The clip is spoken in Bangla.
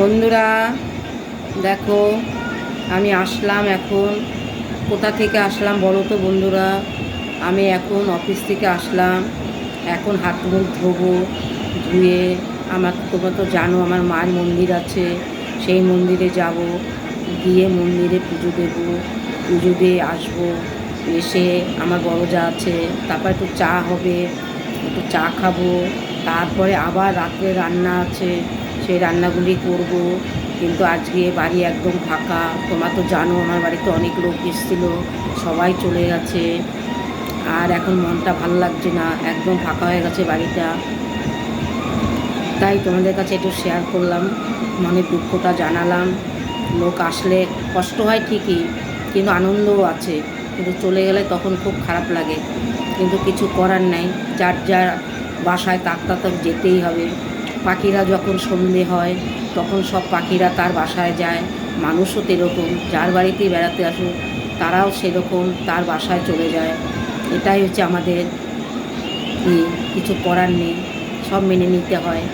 বন্ধুরা, দেখো, আমি আসলাম এখন। কোথা থেকে আসলাম বলো তো বন্ধুরা? আমি এখন অফিস থেকে আসলাম। এখন হাত মুখ ধোবো, ধুয়ে আমার, তোমরা তো জানো আমার মার মন্দির আছে। সেই মন্দিরে যাব, গিয়ে মন্দিরে পুজো দেবো। পুজো দিয়ে আসব, এসে আমার বড় যা আছে, তারপর একটু চা হবে, একটু চা খাব। তারপরে আবার রাত্রে রান্না আছে। সেই রান্নাগুলি করব। কিন্তু আজকে বাড়ি একদম ফাঁকা। তোমরা তো জানো, আমার বাড়িতে অনেক লোক এসেছিল, সবাই চলে গেছে। আর এখন মনটা ভালো লাগছে না, একদম ফাঁকা হয়ে গেছে বাড়িটা। তাই তোমাদের কাছে একটু শেয়ার করলাম মানে দুঃখটা জানালাম। লোক আসলে কষ্ট হয় ঠিকই, কিন্তু আনন্দও আছে। কিন্তু চলে গেলে তখন খুব খারাপ লাগে। কিন্তু কিছু করার নাই, যার যার বাসায় তাকতা তো যেতেই হবে। পাখিরা যখন সন্ধে হয়, তখন সব পাখিরা তার বাসায় যায়। মানুষও তেরকম, যার বাড়িতে বেড়াতে আসুক তারাও সেরকম, তার বাসায় চলে যায়। এটাই হচ্ছে আমাদের কিছু করার নেই, সব মেনে নিতে হয়।